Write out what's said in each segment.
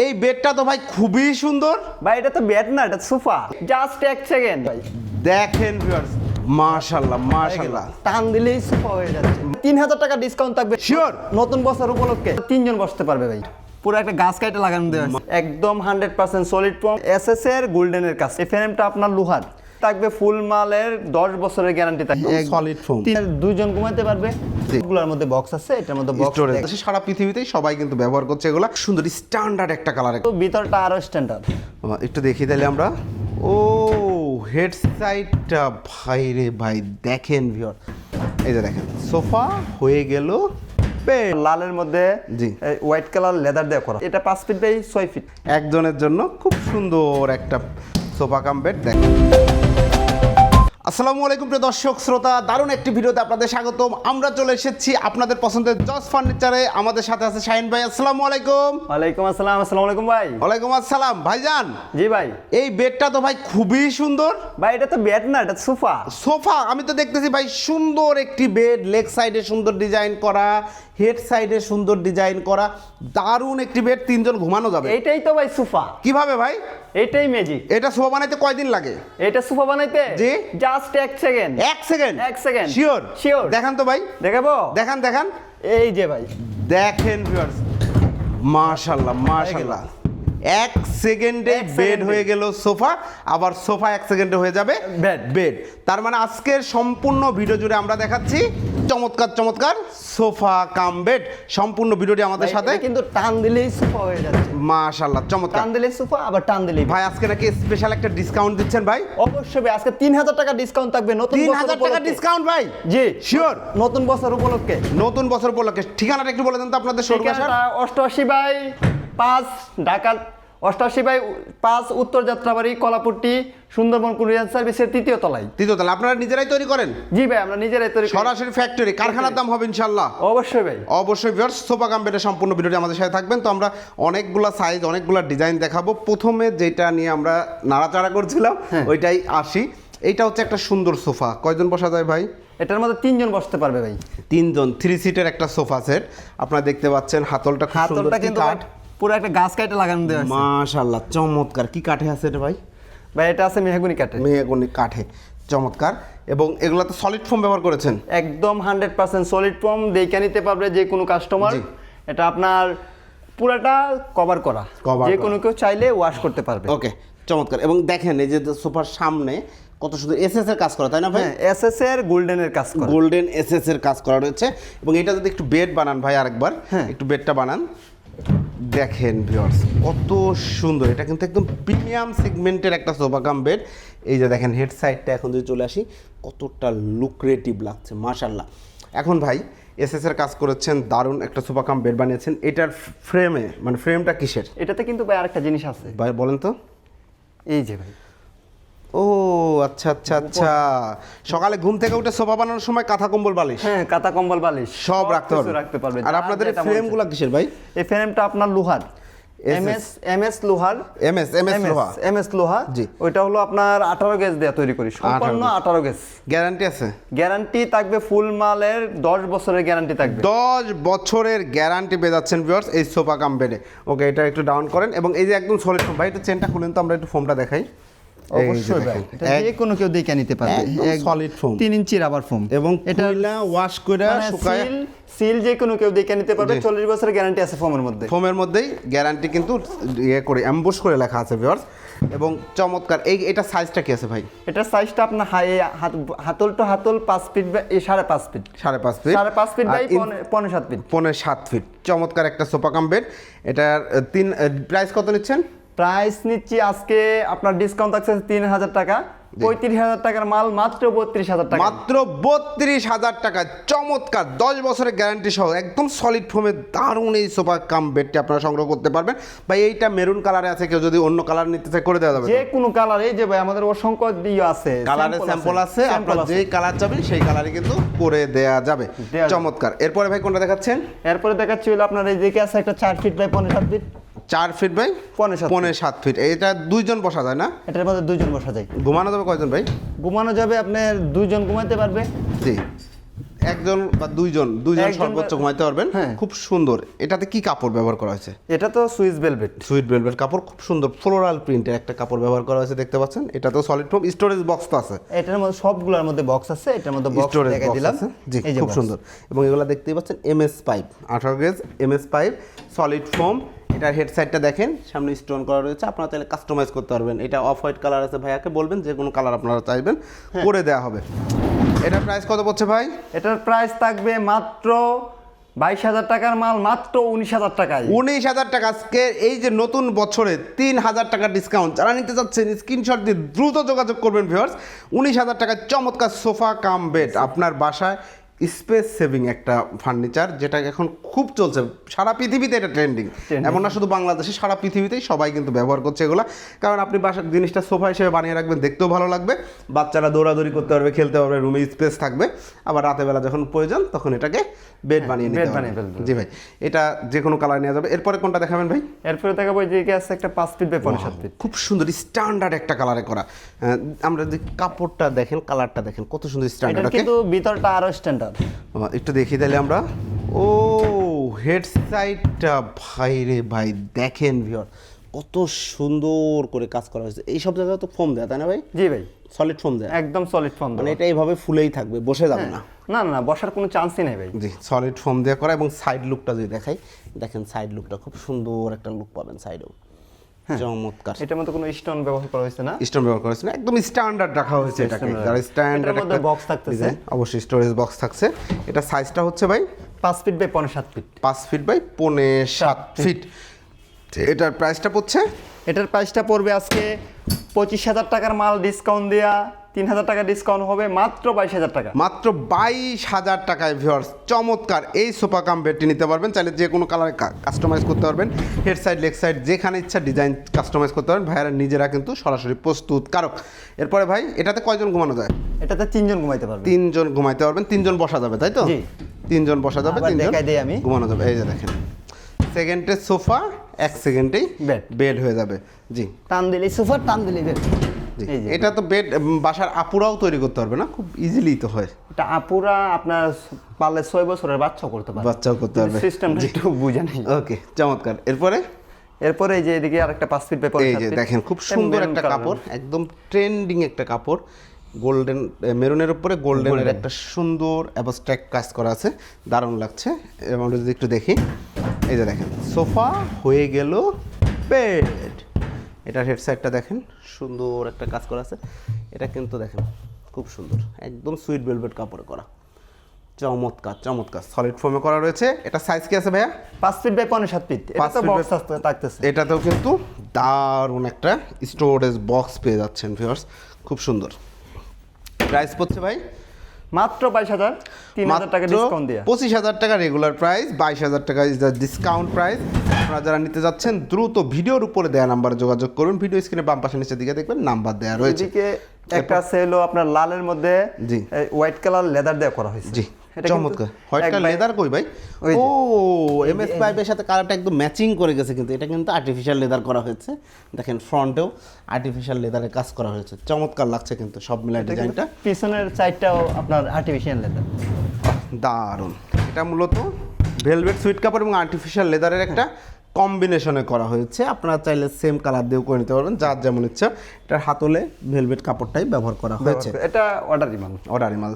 এই বেডটা তো ভাই খুবই সুন্দর। ভাই এটা তো বেড না এটা সোফা। জাস্ট এক সেকেন্ড ভাই দেখেন ভিউয়ার্স মাশাআল্লাহ মাশাআল্লাহ। টান দিলেই সোফা হয়ে যাচ্ছে। তিন হাজার টাকা ডিসকাউন্ট থাকবে। শিওর নতুন বছর উপলক্ষে। তিনজন বসতে পারবে ভাই। পুরো একটা গাছ কাটে লাগানো দেওয়া আছে। একদম hundred percent solid form S S এর গোল্ডেনের কাছে এই ফ্রেমটা আপনার লোহার। থাকবে ফুল মালের দশ বছরের গ্যারান্টি থাকবে। তিন- দুইজন ঘুমাতে পারবে। জি। এগুলোর মধ্যে বক্স আছে এটার মধ্যে বক্স আছে। সারা পৃথিবীতেই সবাই কিন্তু ব্যবহার করছে এগুলা। সুন্দর স্ট্যান্ডার্ড একটা কালার তো ভিতরটা আরও স্ট্যান্ডার্ড একটু দেখি তাহলে আমরা। ও হেড সাইডটা ভাই রে ভাই দেখেন ভিউয়ার এই যে দেখেন সোফা হয়ে গেল। লালের মধ্যে জি। হোয়াইট কালার লেদার দেওয়া করা। এটা পাঁচ ফিট বাই ছয় ফিট একজনের জন্য খুব সুন্দর একটা সোফা কাম বেড দেখেন। আসসালামু আলাইকুম প্রিয় দর্শক শ্রোতা দারুণ একটি ভিডিওতে আপনাদের স্বাগতম। আমরা চলে এসেছি আপনাদের পছন্দের জজ ফার্নিচারে। আমাদের সাথে আছে শাহিন ভাই আসসালামু আলাইকুম। ওয়ালাইকুম আসসালাম আসসালামু আলাইকুম ভাই। ওয়ালাইকুম আসসালাম। ভাইজান জি ভাই। এই বেডটা তো ভাই খুবই সুন্দর। ভাই এটা তো বেড না এটা সোফা। সোফা আমি তো দেখতেছি ভাই সুন্দর একটি বেড লেগ সাইডে সুন্দর ডিজাইন করা। হেড সাইডে সুন্দর ডিজাইন করা দারুণ একটি বেড তিনজন ঘুমানো যাবে। এটাই তো ভাই সোফা। কীভাবে ভাই? এটাই ম্যাজিক এটা সোফা বানাইতে কয়দিন লাগে? এটা সোফা বানাইতে জি। জাস্ট এক সেকেন্ড এক সেকেন্ড এক সেকেন্ড শিওর Sure। দেখান তো ভাই। দেখাবো? দেখান দেখান। এই যে ভাই। দেখেন ভিউয়ার্স মাশাআল্লাহ মাশাআল্লাহ এক সেকেন্ডে বেড হয়ে গেল সোফা আবার সোফা এক সেকেন্ডে হয়ে যাবে Bed। বেড তার মানে আজকের সম্পূর্ণ ভিডিও জুড়ে আমরা দেখাচ্ছি চমৎকার চমৎকার। সোফা কাম বেড সম্পূর্ণ ভিডিওটি আমাদের সাথে। কিন্তু টান দিলেই সোফা হয়ে যাচ্ছে। মাশাআল্লাহ চমৎকার। টান দিলেই সোফা আবার টান দিলেই ভাই আজকে নাকি স্পেশাল একটা ডিসকাউন্ট দিচ্ছেন ভাই? অবশ্যই ভাই আজকে তিন হাজার টাকা ডিসকাউন্ট থাকবে নতুন তিন বছর হাজার টাকা ডিসকাউন্ট ভাই? জি শিওর নতুন বছর উপলক্ষে। নতুন বছর উপলক্ষে। ঠিকানাটা একটু বলে দেন তো আপনাদের শোরুম আসার। ঠিকানাটা অষ্টআশি বাই পাঁচ ঢাকা অষ্টআশি বাই পাঁচ উত্তর যাত্রাবাড়ি কলাপুট্টি সুন্দরবন কুরিয়ার সার্ভিসের তৃতীয় তলায়। তৃতীয় তাহলে আপনারা নিজেরাই তৈরি করেন? জি ভাই আমরা নিজেরাই তৈরি সরাসরি ফ্যাক্টরি কারখানার দাম হবে ইনশাল্লাহ অবশ্যই ভাই। অবশ্যই ভিউয়ার্স সোফা কাম্পেটের সম্পূর্ণ ভিডিওটি আমাদের সাথে থাকবেন। তো আমরা অনেকগুলা সাইজ অনেকগুলা ডিজাইন দেখাবো। প্রথমে যেটা নিয়ে আমরা নাড়াচাড়া করছিলাম হ্যাঁ। ওইটাই আসি। এইটা হচ্ছে একটা সুন্দর সোফা। কয়জন বসা যায় ভাই? এটার মধ্যে তিনজন বসতে পারবে ভাই। তিনজন থ্রি সিটের একটা সোফা সেট আপনারা দেখতে পাচ্ছেন হাতলটা খুব সুন্দর হাতলটা কিন্তু কাঠ। পুরো একটা গাছ কাটে লাগানো দেওয়া আছে। মাশাআল্লাহ চমৎকার। কি কাঠে আছে এটা ভাই? ভাই এটা আছে মেহগুনি কাঠে। মেহগনি কাঠে চমৎকার। এবং এগুলো তো সলিড ফোম ব্যবহার করেছেন? একদম হান্ড্রেড পার্সেন্ট সলিড ফর্ম দেখে নিতে পারবে যে কোনো কাস্টমার এটা আপনার পুরাটা কভার করা। যে কোনো কেউ চাইলে ওয়াশ করতে পারবে। ওকে চমৎকার। এবং দেখেন এই যে সোফার সামনে কত সুন্দর এসএস এর কাজ করা তাই না ভাই? হ্যাঁ এস এস এর গোল্ডেনের কাজ করা। গোল্ডেন এসএস এর কাজ করা রয়েছে। এবং এটা যদি একটু বেড বানান ভাই আরেকবার হ্যাঁ। একটু বেডটা বানান। দেখেন ভিউয়ার্স কত সুন্দর। এটা কিন্তু একদম প্রিমিয়াম সেগমেন্টের একটা সোফা কাম বেড এই যে দেখেন হেড সাইডটা এখন যদি চলে আসি কতটা লুক্রেটিভ লাগছে মাশাল্লাহ এখন ভাই এস এর কাজ করেছেন দারুণ একটা সোফা কাম বেড বানিয়েছেন। এটার ফ্রেমে মানে ফ্রেমটা কিসের? এটাতে কিন্তু ভাই আরেকটা জিনিস আছে। ভাই বলেন তো। এই যে ভাই ও আচ্ছা আচ্ছা আচ্ছা। সকালে ঘুম থেকে উঠে সোফা বানানোর সময় কাঁথা কম্বল বালিশ? হ্যাঁ কাঁথা কম্বল বালিশ। সব রাখতে হবে। রাখতে পারবে আর আপনাদের ফ্রেমগুলো কিসের ভাই? এই ফ্রেমটা আপনার লোহার। এমএস এমএস লোহার। এমএস এমএস লোহা। এমএস লোহা। জি। ওইটা হলো আপনার আঠারো গেজ দেওয়া তৈরি করি। সম্পূর্ণ গেজ। আঠারো গেজ গ্যারান্টি আছে? গ্যারান্টি থাকবে ফুল মালের দশ বছরের গ্যারান্টি থাকবে। দশ বছরের গ্যারান্টি পেয়ে যাচ্ছেন ভিউয়ার্স এই সোফা কাম বেডে ওকে এটা একটু ডাউন করেন। এবং এই যে একদম সলিড ভাই একটু চেনটা খুলেন তো আমরা একটু ফোমটা দেখাই। অবশ্যই ভাই। যে কোনো কেউ দেখে নিতে পারবে। একদম এক- solid ইঞ্চি রাবার ফোম এবং এটা এটা ওয়াশ করে শুকায় সিল সিল যে কোনো কেউ দেখে নিতে পারবে। জি। চল্লিশ বছরের গ্যারান্টি আছে ফোমের মধ্যে। ফোমের মধ্যেই গ্যারান্টি কিন্তু ইয়ে করে অ্যাম্বুশ করে লেখা আছে ভিউয়ার্স এবং চমৎকার। এই এটা সাইজটা কি আছে ভাই? এটার সাইজটা আপনার হাতল টু হাতল পাঁচ ফিট বা সাড়ে পাঁচ ফিট সাড়ে পাঁচ ফিট সাড়ে পাঁচ ফিট বাই পনেরো সাত ফিট পনেরো সাত ফিট চমৎকার একটা সোফা কাম বেড এটার তিন প্রাইস কত নিচ্ছেন? প্রাইস নিচ্ছি আজকে আপনার ডিসকাউন্ট থাকছে তিন হাজার টাকা। পঁয়ত্রিশ হাজার টাকার মাল মাত্র বত্রিশ হাজার টাকা। মাত্র বত্রিশ হাজার টাকা। চমৎকার। দশ বছরের গ্যারান্টি সহ একদম সলিড ফোমের দারুণ এই সোফা কাম বেডটি আপনারা সংগ্রহ করতে পারবেন। ভাই এইটা মেরুন কালারে আছে কেউ যদি অন্য কালার নিতে চায় করে দেওয়া যাবে যে কোনো কালার এই যে ভাই আমাদের অসংখ্য ইয়ে আছে কালারের স্যাম্পল আছে আপনার আছে। যেই কালার চাবেন সেই কালারে কিন্তু করে দেয়া যাবে। দেয়া যাবে। চমৎকার। এরপরে ভাই কোনটা দেখাচ্ছেন? এরপরে দেখাচ্ছি হলো আপনার এই দিকে আছে একটা চার ফিট বাই পনেরো সাত ফিট চার ফিট ভাই পনেরো সাত পনেরো সাত ফিট এটা দুইজন বসা যায় না? এটার মধ্যে দুইজন বসা যায়। ঘুমানো যাবে কয়জন ভাই? ঘুমানো যাবে আপনার দুইজন ঘুমাতে পারবে। জি। একজন বা দুইজন দুইজন সর্বোচ্চ ঘুমাইতে পারবেন। হ্যাঁ। খুব সুন্দর। এটাতে কি কাপড় ব্যবহার করা হয়েছে? এটা তো সুইস ভেলভেট সুইট ভেলভেট কাপড় খুব সুন্দর। ফ্লোরাল প্রিন্টের একটা কাপড় ব্যবহার করা হয়েছে দেখতে পাচ্ছেন। এটা তো সলিড ফোম স্টোরেজ বক্স তো আছে। এটার মধ্যে সবগুলোর মধ্যে বক্স আছে এটার মধ্যে বক্স স্টোরেজ দেখাই দিলাম। জি খুব সুন্দর। এবং এগুলো দেখতেই পাচ্ছেন এমএস পাইপ আঠারো gauge MS pipe solid foam এটার হেড সাইডটা দেখেন সামনে স্টোন করা রয়েছে আপনারা তাহলে কাস্টমাইজ করতে পারবেন। এটা অফ হোয়াইট কালার আছে ভাইয়াকে বলবেন যে কোনো কালার আপনারা চাইবেন হ্যাঁ। করে দেওয়া হবে। এটার প্রাইস কত পড়ছে ভাই? এটার প্রাইস থাকবে মাত্র বাইশ হাজার টাকার মাল মাত্র উনিশ হাজার টাকায়। উনিশ হাজার টাকা আজকে এই যে নতুন বছরে তিন হাজার টাকা ডিসকাউন্ট যারা নিতে চাচ্ছেন স্ক্রিনশট দিয়ে দ্রুত যোগাযোগ করবেন ভিউয়ার্স উনিশ হাজার টাকার চমৎকার সোফা কাম বেড আপনার বাসায় স্পেস সেভিং একটা ফার্নিচার যেটা এখন খুব চলছে। সারা পৃথিবীতে এটা ট্রেন্ডিং। এমন না শুধু বাংলাদেশে সারা পৃথিবীতেই সবাই কিন্তু ব্যবহার করছে এগুলা। কারণ আপনি বাসার জিনিসটা সোফা হিসেবে বানিয়ে রাখবেন দেখতেও ভালো লাগবে। বাচ্চারা দৌড়াদৌড়ি করতে পারবে খেলতে পারবে রুমে স্পেস থাকবে। আবার রাতে বেলা যখন প্রয়োজন তখন এটাকে বেড বানিয়ে নিতে পারবে বানিয়ে জি ভাই এটা যে কোনো কালার নেওয়া যাবে। এরপরে কোনটা দেখাবেন ভাই? এরপরে দেখাবো যে আছে একটা পাঁচ ফিট বাই সাত ফিট। খুব সুন্দর স্ট্যান্ডার্ড একটা কালারে করা। আমরা যে কাপড়টা দেখেন কালারটা দেখেন কত সুন্দর স্ট্যান্ডার্ড কিন্তু ভিতরটা আরও স্ট্যান্ডার্ড। একটু দেখি তাহলে আমরা। ও হেড সাইডটা ভাই রে ভাই দেখেন ভিওর কত সুন্দর করে কাজ করা হয়েছে। এই সব জায়গায় তো ফোম দেয় তাই না ভাই? জি ভাই। সলিড ফোম দেয়। একদম সলিড ফোন মানে এটা এইভাবে ফুলেই থাকবে বসে যাবে না। না না না বসার কোনো চান্সই নেই ভাই। জি সলিড ফোম দিয়ে করা এবং সাইড লুকটা যদি দেখাই দেখেন সাইড লুকটা খুব সুন্দর একটা লুক পাবেন সাইডেও চমৎকার। এটার মধ্যে কোনো স্টোন ব্যবহার করা হয়েছে না? স্টোন ব্যবহার করা হয়েছে না একদম স্ট্যান্ডার্ড রাখা হয়েছে এটাকে। যারা স্ট্যান্ডার্ড একটা বক্স থাকতেছে। অবশ্যই স্টোরেজ বক্স থাকছে। এটা সাইজটা হচ্ছে ভাই পাঁচ ফিট বাই পনেরো সাত ফিট পাঁচ ফিট বাই পৌনে সাত ফিট এটার প্রাইসটা পড়ছে? এটার প্রাইসটা পড়বে আজকে পঁচিশ হাজার টাকার মাল ডিসকাউন্ট দেওয়া তিন হাজার টাকা ডিসকাউন্ট হবে মাত্র বাইশ হাজার টাকা। মাত্র বাইশ হাজার টাকায় ভিওর্স চমৎকার। এই সোফা কাম বেডটি নিতে পারবেন চাইলে যে কোনো কালারে কাস্টমাইজ করতে পারবেন। হেড সাইড লেগ সাইড যেখানে ইচ্ছা ডিজাইন কাস্টমাইজ করতে পারবেন। ভাইয়ারা নিজেরা কিন্তু সরাসরি প্রস্তুত কারক। এরপরে ভাই এটাতে কয়জন ঘুমানো যায়? এটাতে তিনজন ঘুমাইতে পারবে তিনজন ঘুমাইতে পারবেন তিনজন বসা যাবে তাই তো? তিনজন বসা যাবে তিনজন আমি। ঘুমানো যাবে। এই যে দেখেন। সেকেন্ডের সোফা এক সেকেন্ডেই বেড বেড হয়ে যাবে। জি। টান দিলে সুপার টান দিলে bed। এটা তো বেড বাসার আপুরাও তৈরি করতে পারবে না? খুব ইজিলি তো হয়। এটা আপুরা আপনার পারলে ছয় বছরের বাচ্চাও করতে পারবে। বাচ্চাও করতে পারবে। সিস্টেমটা একটু বুঝে নেই। ওকে চমৎকার। এরপরে? এরপরে এই যে এদিকে আরেকটা পাঁচ ফিট বাই এই যে দেখেন খুব সুন্দর একটা কাপড় একদম ট্রেন্ডিং একটা কাপড়। গোল্ডেন মেরুনের উপরে গোল্ডেনের একটা সুন্দর অ্যাবস্ট্রাক্ট কাজ করা আছে। দারুণ লাগছে। এবং আমরা যদি একটু দেখি। এই যে দেখেন সোফা হয়ে গেল বেড এটার হেড সাইডটা দেখেন সুন্দর একটা কাজ করা আছে। এটা কিন্তু দেখেন খুব সুন্দর একদম সুইট ভেলভেট কাপড়ে করা। চমৎকার চমৎকার সলিড ফোমে করা রয়েছে। এটা সাইজ কি আছে ভাইয়া? পাঁচ ফিট বাই পনেরো সাত ফিট পাঁচ বক্স থাকতেছে। এটাতেও কিন্তু দারুণ একটা স্টোরেজ বক্স পেয়ে যাচ্ছেন ভিউয়ার্স খুব সুন্দর। প্রাইস পড়ছে ভাই? মাত্র বাইশ হাজার তিন হাজার টাকা ডিসকাউন্ট দিয়ে। পঁচিশ হাজার টাকা রেগুলার প্রাইস বাইশ হাজার টাকা ইজ দ্য ডিসকাউন্ট প্রাইস আপনারা যারা নিতে যাচ্ছেন দ্রুত ভিডিওর উপরে দেয়া নাম্বার যোগাযোগ করুন। ভিডিও স্ক্রিনে বাম পাশে নিচের দিকে দেখবেন নাম্বার দেওয়া রয়েছে। একটা সেল আপনার লালের মধ্যে জি। হোয়াইট কালার লেদার দেওয়া করা হয়েছে। জি। এটা চমৎকার। হোয়াইট এক কালার বাই- লেদার কই ভাই? ও এম পাইপের সাথে কালারটা একদম ম্যাচিং করে গেছে কিন্তু। এটা কিন্তু আর্টিফিশিয়াল লেদার করা হয়েছে। দেখেন ফ্রন্টেও আর্টিফিশিয়াল লেদারের কাজ করা হয়েছে। চমৎকার লাগছে কিন্তু সব মিলাই ডিজাইনটা পিছনের সাইডটাও আপনার আর্টিফিশিয়াল লেদার দারুণ। এটা মূলত ভেলভেট সুইট কাপড় এবং আর্টিফিশিয়াল লেদারের একটা কম্বিনেশনে করা হয়েছে। আপনারা চাইলে সেম কালার দিয়েও করে নিতে পারবেন যার যেমন ইচ্ছা। এটার হাতলে ভেলভেট কাপড়টাই ব্যবহার করা হয়েছে। এটা অর্ডারই মাল অর্ডারি মাল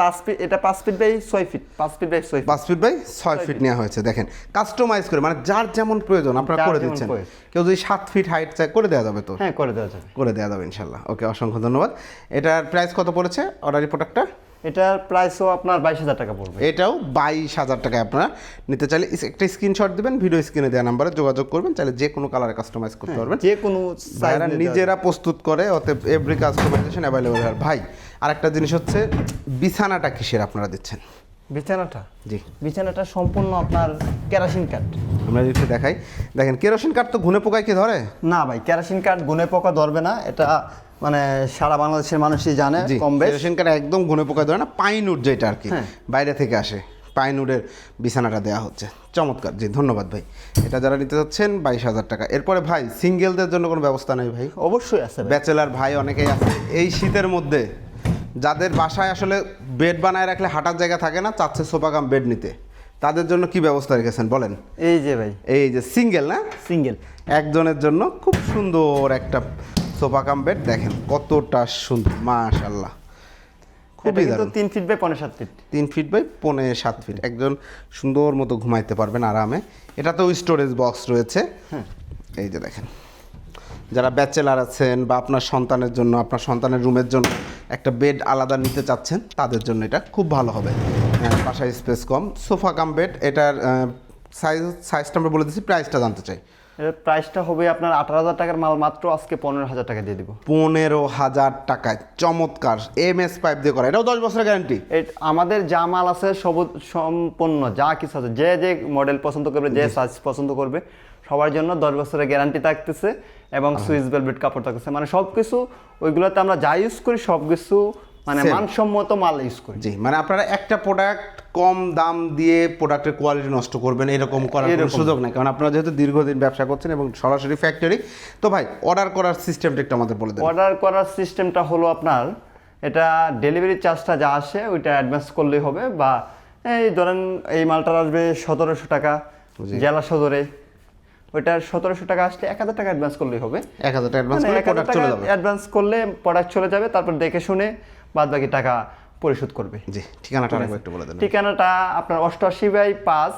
পাঁচ ফিট এটা পাঁচ ফিট বাই ছয় ফিট। পাঁচ ফিট বাই ছয় ফিট। পাঁচ ফিট বাই ছয় ফিট। নেওয়া হয়েছে দেখেন। কাস্টমাইজ করে মানে যার যেমন প্রয়োজন আপনারা করে দিচ্ছেন। কেউ যদি সাত ফিট হাইট চায় করে দেওয়া যাবে তো? হ্যাঁ করে দেওয়া যাবে। করে দেওয়া যাবে ইনশাল্লাহ। ওকে অসংখ্য ধন্যবাদ। এটার প্রাইস কত পড়েছে? অর্ডারি প্রোডাক্টটা এটার প্রাইসও আপনার বাইশ হাজার টাকা পড়বে। এটাও বাইশ হাজার টাকায় আপনারা নিতে চাইলে একটা স্ক্রিনশট দিবেন ভিডিও স্ক্রিনে দেওয়া নাম্বারে যোগাযোগ করবেন চাইলে যে কোনো কালারে কাস্টমাইজ করতে পারবেন। যে কোনো নিজেরা প্রস্তুত করে অতএব এভরি কাস্টমাইজেশন অ্যাভেলেবল হয় ভাই আরেকটা জিনিস হচ্ছে বিছানাটা কিসের আপনারা দিচ্ছেন? বিছানাটা? জি। বিছানাটা সম্পূর্ণ আপনার কেরাসিন কাঠ। আমরা যদি দেখাই দেখেন কেরোসিন কাঠ তো ঘুনে পোকায় কি ধরে? না ভাই কেরাসিন কাঠ গুনে পোকা ধরবে না এটা মানে সারা বাংলাদেশের মানুষই জানে কম বেশ। কেরোসিন কাঠ একদম ঘুনে পোকা ধরে না পাইন উড যেটা আর কি হ্যাঁ। বাইরে থেকে আসে। পাইন উডের বিছানাটা দেওয়া হচ্ছে। চমৎকার। জি ধন্যবাদ ভাই। এটা যারা নিতে যাচ্ছেন বাইশ হাজার টাকা। এরপরে ভাই সিঙ্গেলদের জন্য কোনো ব্যবস্থা নেই ভাই? অবশ্যই আছে ব্যাচেলার ভাই অনেকেই আছে। এই শীতের মধ্যে যাদের বাসায় আসলে বেড বানায় রাখলে হাঁটার জায়গা থাকে না চাচ্ছে সোফা কাম বেড নিতে। তাদের জন্য কি ব্যবস্থা রেখেছেন বলেন? এই যে ভাই। এই যে সিঙ্গেল না? সিঙ্গেল। একজনের জন্য খুব সুন্দর একটা সোফা কাম বেড দেখেন কতটা সুন্দর মাশাল্লাহ খুবই দারুণ। তিন ফিট বাই পনেরো সাত ফিট তিন ফিট বাই পৌনে সাত ফিট একজন সুন্দর মতো ঘুমাইতে পারবেন আরামে। এটাতেও স্টোরেজ বক্স রয়েছে। এই যে দেখেন। যারা ব্যাচেলার আছেন বা আপনার সন্তানের জন্য আপনার সন্তানের রুমের জন্য একটা বেড আলাদা নিতে চাচ্ছেন তাদের জন্য এটা খুব ভালো হবে। হ্যাঁ, বাসায় স্পেস কম। সোফা কাম বেড এটার সাইজ সাইজটা আমরা বলে দিচ্ছি প্রাইসটা জানতে চাই। এর প্রাইসটা হবে আপনার আঠারো হাজার টাকার মাল মাত্র আজকে পনেরো হাজার টাকা দিয়ে দিব। পনেরো হাজার টাকায় চমৎকার। এম এস পাইপ দিয়ে করা এটাও দশ বছরের গ্যারান্টি আমাদের যা মাল আছে সব সম্পন্ন যা কিছু আছে যে যে মডেল পছন্দ করবে যে সাইজ পছন্দ করবে সবার জন্য দশ বছরের গ্যারান্টি থাকতেছে এবং সুইচ বেলভেট কাপড় থাকতেছে। মানে সব কিছু ওইগুলোতে আমরা যা ইউজ করি সব কিছু মানে মানসম্মত মাল ইউজ করি। জি মানে আপনারা একটা প্রোডাক্ট কম দাম দিয়ে প্রোডাক্টের কোয়ালিটি নষ্ট করবেন এরকম করার সুযোগ নাই। কারণ আপনারা যেহেতু দীর্ঘদিন ব্যবসা করছেন এবং সরাসরি ফ্যাক্টরি তো ভাই অর্ডার করার সিস্টেমটা একটু আমাদের বলে দেন। অর্ডার করার সিস্টেমটা হলো আপনার এটা ডেলিভারি চার্জটা যা আসে ওইটা অ্যাডভান্স করলেই হবে বা এই ধরেন এই মালটার আসবে সতেরোশো টাকা জেলা সদরে। ওইটা সতেরোশো টাকা আসলে এক হাজার টাকা অ্যাডভান্স করলেই হবে। এক হাজার টাকা অ্যাডভান্স মানে করলে প্রোডাক্ট চলে যাবে। অ্যাডভান্স করলে প্রোডাক্ট চলে যাবে তারপর দেখে শুনে বাদ বাকি টাকা পরিশোধ করবে। জি ঠিকানাটা একটু বলে দেন। ঠিকানাটা আপনার অষ্টআশি বাই পাঁচ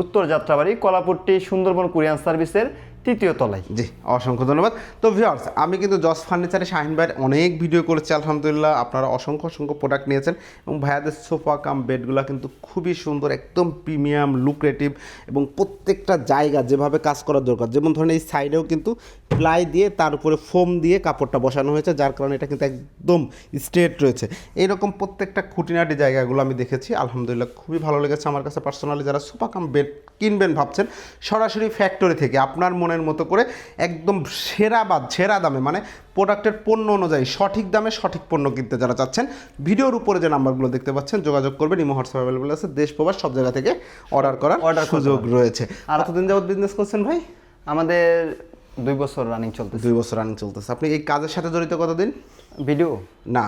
উত্তর যাত্রাবাড়ি কলাপুরটি সুন্দরবন কুরিয়ান সার্ভিসের তৃতীয় তলায়। জি, অসংখ্য ধন্যবাদ। তো ভিউয়ার্স আমি কিন্তু জস ফার্নিচারে শাহিন ভাইয়ের অনেক ভিডিও করেছি, আলহামদুলিল্লাহ আপনারা অসংখ্য অসংখ্য প্রোডাক্ট নিয়েছেন এবং ভাইয়াদের সোফা কাম বেডগুলো কিন্তু খুবই সুন্দর, একদম প্রিমিয়াম লুক্রেটিভ এবং প্রত্যেকটা জায়গা যেভাবে কাজ করার দরকার, যেমন ধরেন এই সাইডেও কিন্তু প্লাই দিয়ে তার উপরে ফোম দিয়ে কাপড়টা বসানো হয়েছে, যার কারণে এটা কিন্তু একদম স্ট্রেট রয়েছে। এইরকম প্রত্যেকটা খুঁটিনাটি জায়গাগুলো আমি দেখেছি, আলহামদুলিল্লাহ খুবই ভালো লেগেছে আমার কাছে পার্সোনালি যারা সোফা কাম বেড কিনবেন ভাবছেন, সরাসরি ফ্যাক্টরি থেকে, আপনার মনের মতো করে একদম সেরা বা সেরা দামে মানে প্রোডাক্টের পণ্য অনুযায়ী সঠিক দামে সঠিক পণ্য কিনতে যারা চাচ্ছেন ভিডিওর উপরে যে নাম্বারগুলো দেখতে পাচ্ছেন যোগাযোগ করবেন ইমো হোয়াটসঅ্যাপ অ্যাভেলেবল আছে দেশ প্রবাস সব জায়গা থেকে অর্ডার করার অর্ডার সুযোগ রয়েছে। আর কতদিন যাবত বিজনেস করছেন ভাই? আমাদের দুই বছর রানিং চলতেছে। দুই বছর রানিং চলতেছে। আপনি এই কাজের সাথে জড়িত কতদিন? ভিডিও না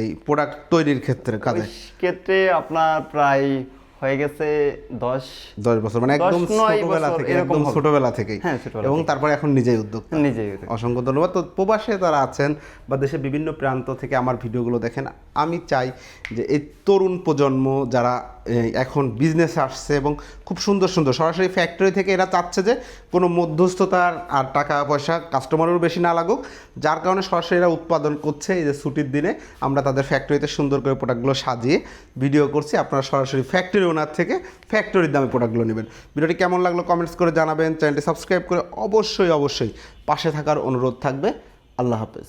এই প্রোডাক্ট তৈরির ক্ষেত্রে কাজে। ক্ষেত্রে আপনার প্রায় হয়ে গেছে দশ দশ বছর মানে একদম ছোটবেলা থেকে একদম ছোটবেলা থেকেই। হ্যাঁ, এবং তারপরে এখন নিজেই উদ্যোগ নিজেই অসংখ্য ধন্যবাদ। তো প্রবাসে যারা আছেন বা দেশের বিভিন্ন প্রান্ত থেকে আমার ভিডিওগুলো দেখেন আমি চাই যে এই তরুণ প্রজন্ম যারা এখন বিজনেসে আসছে এবং খুব সুন্দর সুন্দর সরাসরি ফ্যাক্টরি থেকে এরা চাচ্ছে যে কোনো মধ্যস্থতার আর টাকা পয়সা কাস্টমারেরও বেশি না লাগুক যার কারণে সরাসরি এরা উৎপাদন করছে এই যে ছুটির দিনে। আমরা তাদের ফ্যাক্টরিতে সুন্দর করে প্রোডাক্টগুলো সাজিয়ে ভিডিও করছি। আপনারা সরাসরি ফ্যাক্টরি ওনার থেকে ফ্যাক্টরির দামে প্রোডাক্টগুলো নেবেন। ভিডিওটি কেমন লাগল কমেন্টস করে জানাবেন। চ্যানেলটি সাবস্ক্রাইব করে অবশ্যই অবশ্যই পাশে থাকার অনুরোধ থাকবে। আল্লাহ হাফেজ।